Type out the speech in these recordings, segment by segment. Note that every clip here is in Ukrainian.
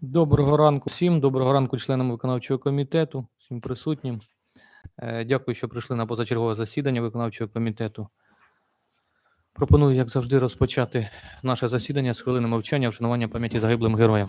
Доброго ранку всім, доброго ранку членам виконавчого комітету, всім присутнім. Е, Дякую, що прийшли на позачергове засідання виконавчого комітету. Пропоную, як завжди, розпочати наше засідання з хвилини мовчання вшанування пам'яті загиблим героям.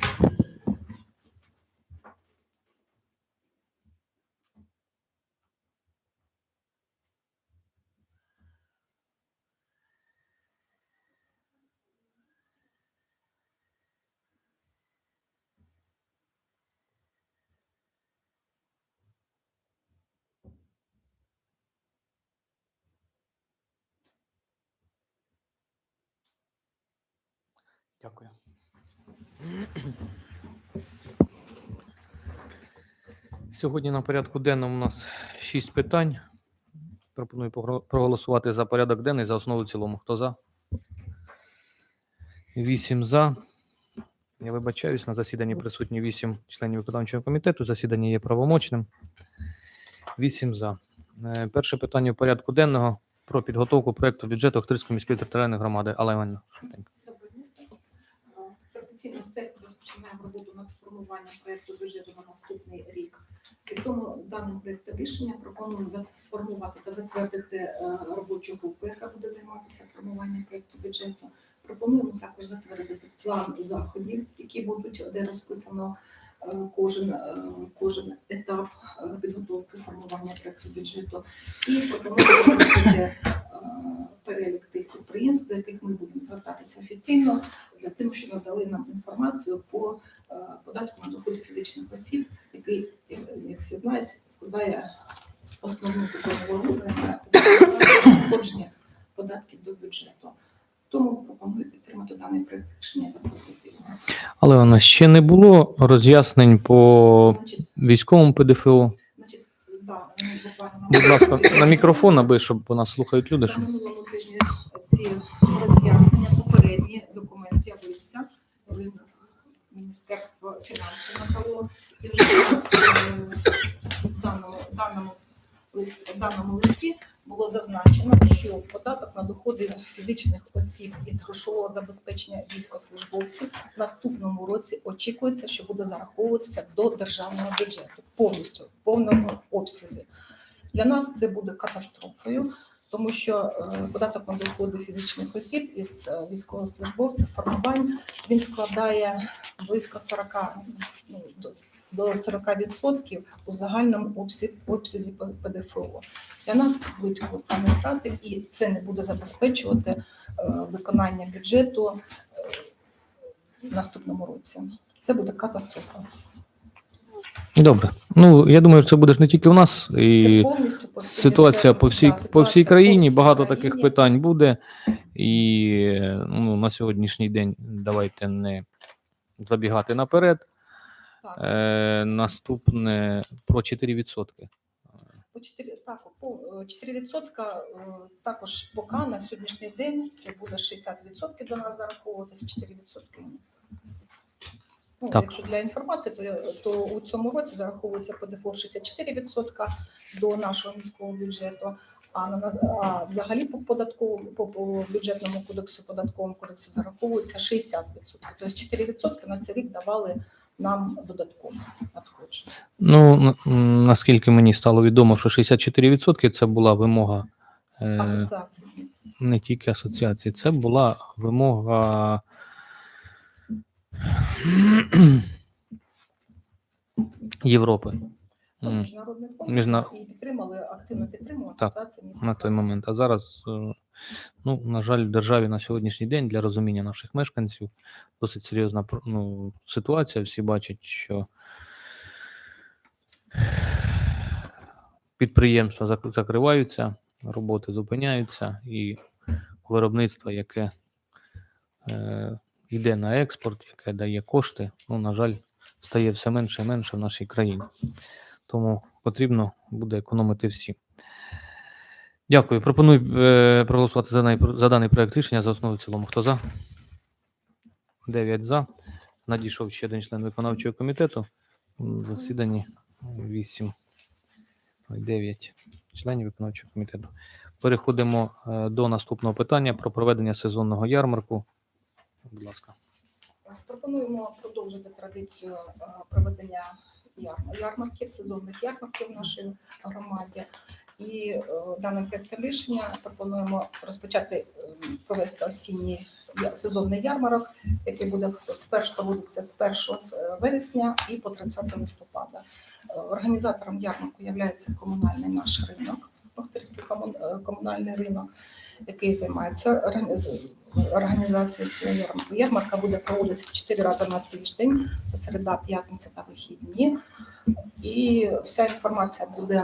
Дякую. Сьогодні на порядку денному у нас шість питань. Пропоную проголосувати за порядок денний за основу в цілому. Хто за? Вісім за. Я вибачаюсь, на засіданні присутні вісім членів виконавчого комітету. Засідання є правомочним. Вісім за. Е, Перше питання в порядку денного про підготовку проекту бюджету Охтирської міської територіальної громади. Алла Іванівна, швиденько. Доброго дня всім. Е, Традиційно все розпочинаємо роботу над формуванням проекту бюджету на наступний рік. При тому даним проектом рішення пропоную за- сформувати та затвердити е, робочу групу, яка буде займатися формуванням проекту бюджету. Пропонуємо також затвердити план заходів, які будуть, де розписано е, кожен, е, кожен етап підготовки формування проекту бюджету. І пропонуємо перелік підприємств, до яких ми будемо звертатися офіційно для тим, що надали нам інформацію по е, податку на доходи фізичних осіб, який, е, як всі знають, складає основну вагу за надходження податків до бюджету. Тому пропоную підтримати даний проект рішення заплатити. Але у нас ще не було роз'яснень по Значить, військовому ПДФО. значить, да, Будь ласка, на мікрофон, аби щоб нас слухають люди. Щоб... минулому Міністерство фінансів надало е, даному, даному, даному листі було зазначено, що податок на доходи фізичних осіб із грошового забезпечення військовослужбовців в наступному році очікується, що буде зараховуватися до державного бюджету повністю в повному обсязі. Для нас це буде катастрофою, тому що е, податок на доходи фізичних осіб із е, військовослужбовців формувань він складає близько 40, ну, до- до 40% у загальному обсязі, обсязі ПДФО. Для нас будуть колосальні втрати, і це не буде забезпечувати е, виконання бюджету в наступному році. Це буде катастрофа. Добре. Ну я думаю, це буде ж не тільки у нас, і по ситуація по всій да, по всій ситуація по країні. всій Багато країні. таких питань буде. І ну, на сьогоднішній день давайте не забігати наперед. Так. Е, наступне про 4%. По 4, так, по е, 4% е, також поки на сьогоднішній день це буде 60% до нас зараховуватися, 4% ні. Ну, Так. якщо для інформації, то, то у цьому році зараховується ПДФО 64% до нашого міського бюджету, а, на, а взагалі по податковому по, по бюджетному кодексу, податковому кодексу зараховується 60%. Тобто 4% на цей рік давали нам додатково надходження. Ну наскільки мені стало відомо, що 64% це була вимога е, Асоціації не тільки асоціації, це була вимога Європи Ну, Міжнародний фонд Міжнар- і підтримали, активно підтримували Так, асоціація на той момент. А зараз, е, ну, на жаль, в державі на сьогоднішній день для розуміння наших мешканців досить серйозна ну, ситуація. Всі бачать, що підприємства зак- закриваються, роботи зупиняються, і виробництво, яке е, йде на експорт, яке дає кошти, ну, на жаль, стає все менше і менше в нашій країні. Тому потрібно буде економити всі. Дякую. Пропоную е, проголосувати за, най- за даний проект рішення за основу в цілому. Хто за? 9 за. Надійшов ще один член виконавчого комітету. М, Засіданні 8, 9 членів виконавчого комітету. Переходимо е, до наступного питання про проведення сезонного ярмарку. Будь ласка. Пропонуємо продовжити традицію е, проведення ярмарків, сезонних ярмарків в нашій громаді. І е, даним проєктом рішення пропонуємо розпочати е, провести осінній сезонний ярмарок, який буде спершу проводитися з 1 е, вересня і по 30 листопада. Організатором ярмарку є комунальний наш ринок, е, комунальний ринок, який займається організ- організацією цього. Ярмарка буде проводитися 4 рази на тиждень. Це середа, п'ятниця та вихідні. І вся інформація буде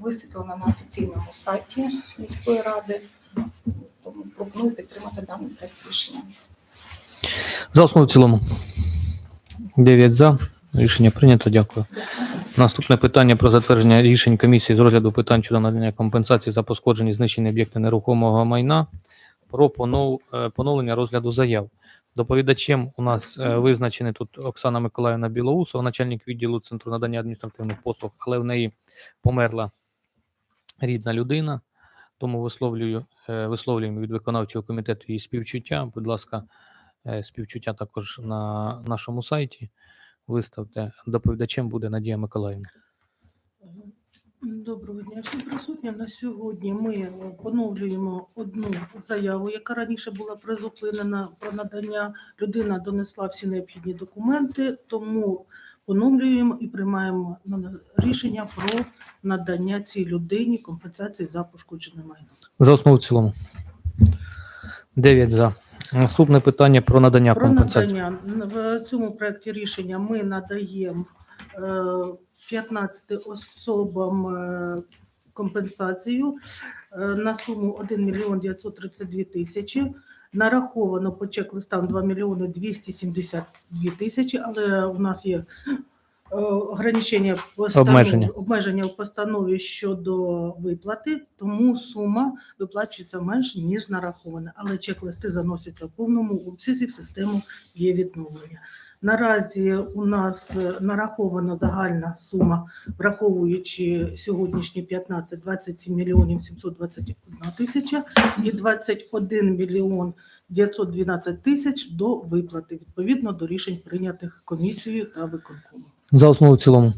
висвітлена- на офіційному сайті міської ради. Тому пропоную підтримати даний проект рішення. За основу в цілому. 9 за. Рішення прийнято. Дякую. Наступне питання про затвердження рішень комісії з розгляду питань щодо надання компенсації за пошкоджені знищені об'єкти нерухомого майна про понов- е, поновлення розгляду заяв. Доповідачем у нас е, визначений тут Оксана Миколаївна Білоусова, начальник відділу Центру надання адміністративних послуг, але в неї померла рідна людина. Тому висловлюю, е, висловлюємо від виконавчого комітету її співчуття. Будь ласка, співчуття також на нашому сайті. Виставте. Доповідачем буде Надія Миколаївна. Доброго дня всім присутнім. На сьогодні ми поновлюємо одну заяву, яка раніше була призупинена про надання. Людина донесла всі необхідні документи, тому поновлюємо і приймаємо рішення про надання цій людині компенсації за пошкоджене майно. За основу в цілому. 9 за. Наступне питання про надання Про компенсації. надання в цьому проєкті рішення ми надаємо е, 15 особам е, компенсацію е, на суму 1 мільйон 932 тисячі. Нараховано по чек-листам 2 мільйони 272 тисячі, але у нас є е, ограничення постанови- Обмеження. обмеження в постанові щодо виплати, тому сума виплачується менше, ніж нарахована. Але чек-листи заносяться в повному обсязі, в систему є відновлення. Наразі у нас е, нарахована загальна сума, враховуючи сьогоднішні 15, 27 мільйонів 721 тисяча і 21 мільйон 912 тисяч до виплати, відповідно до рішень прийнятих комісією та виконкомом. За основу в цілому.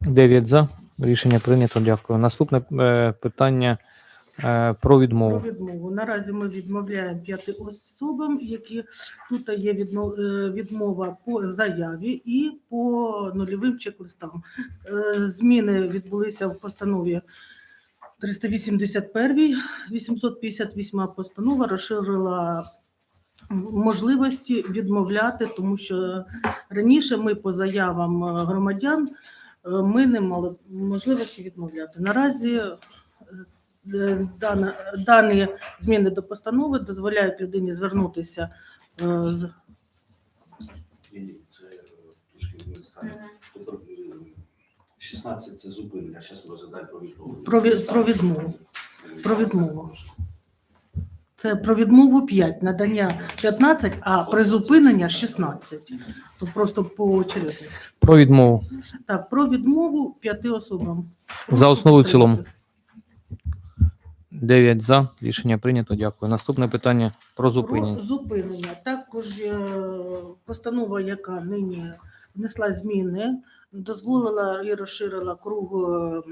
9 за. Рішення прийнято. Дякую. Наступне е, питання е, про Про відмову. відмову. Наразі ми відмовляємо п'яти особам, які тут є е, відмова по заяві і по нульовим чек-листам. Е, Зміни відбулися в постанові 381 858 постанова розширила можливості відмовляти, тому що раніше ми по заявам громадян ми не мали можливості відмовляти. Наразі дані зміни до постанови дозволяють людині звернутися е, з це е, трошки не стане. Е, 16 це зупинення, зараз ми розглядаємо про відмову. Про від- про відмову. Про відмову. це про відмову 5, надання 15, а призупинення 16. То просто по очередності. Про відмову. Так, про відмову п'яти особам. За основу і в цілому. Підтримати. 9 за. Рішення прийнято. Дякую. Наступне питання про Про зупинення. зупинення. Також е, постанова, яка нині внесла зміни, дозволила і розширила круг е,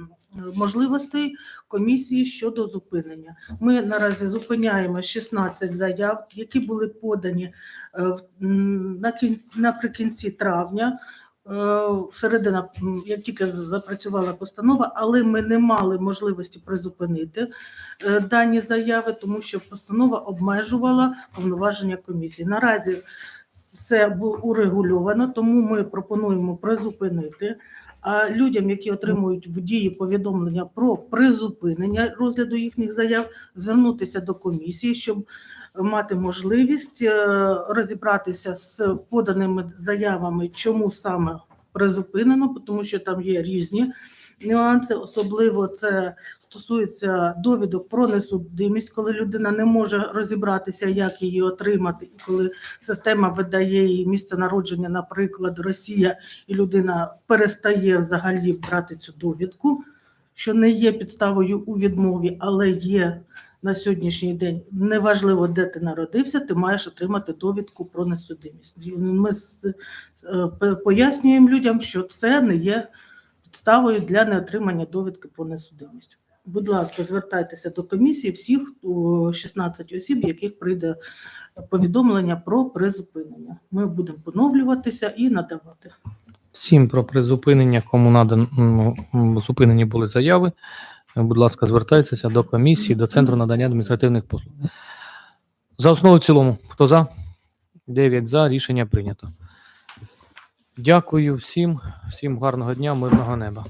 можливостей комісії щодо зупинення. Ми наразі зупиняємо 16 заяв, які були подані е, наприкінці травня. Е, Середина, як тільки запрацювала постанова, але ми не мали можливості призупинити е, дані заяви, тому що постанова обмежувала повноваження комісії. Наразі це було урегульовано, тому ми пропонуємо призупинити. Людям, які отримують в дії повідомлення про призупинення розгляду їхніх заяв, звернутися до комісії, щоб мати можливість е, розібратися з поданими заявами, чому саме призупинено, тому що там є різні нюанси. Особливо це стосується довідок про несудимість, коли людина не може розібратися, як її отримати, і коли система видає їй місце народження, наприклад, Росія, і людина перестає взагалі брати цю довідку, що не є підставою у відмові, але є на сьогоднішній день, неважливо, де ти народився, ти маєш отримати довідку про несудимість. Ми е, пояснюємо людям, що це не є підставою для неотримання довідки про несудимість. Будь ласка, звертайтеся до комісії всіх о, 16 осіб, яких прийде повідомлення про призупинення. Ми будемо поновлюватися і надавати. Всім про призупинення, кому надо, ну, зупинені були заяви. Будь ласка, звертайтеся до комісії, до Центру надання адміністративних послуг. За основу в цілому. Хто за? 9 за. Рішення прийнято. Дякую всім, всім гарного дня, мирного неба.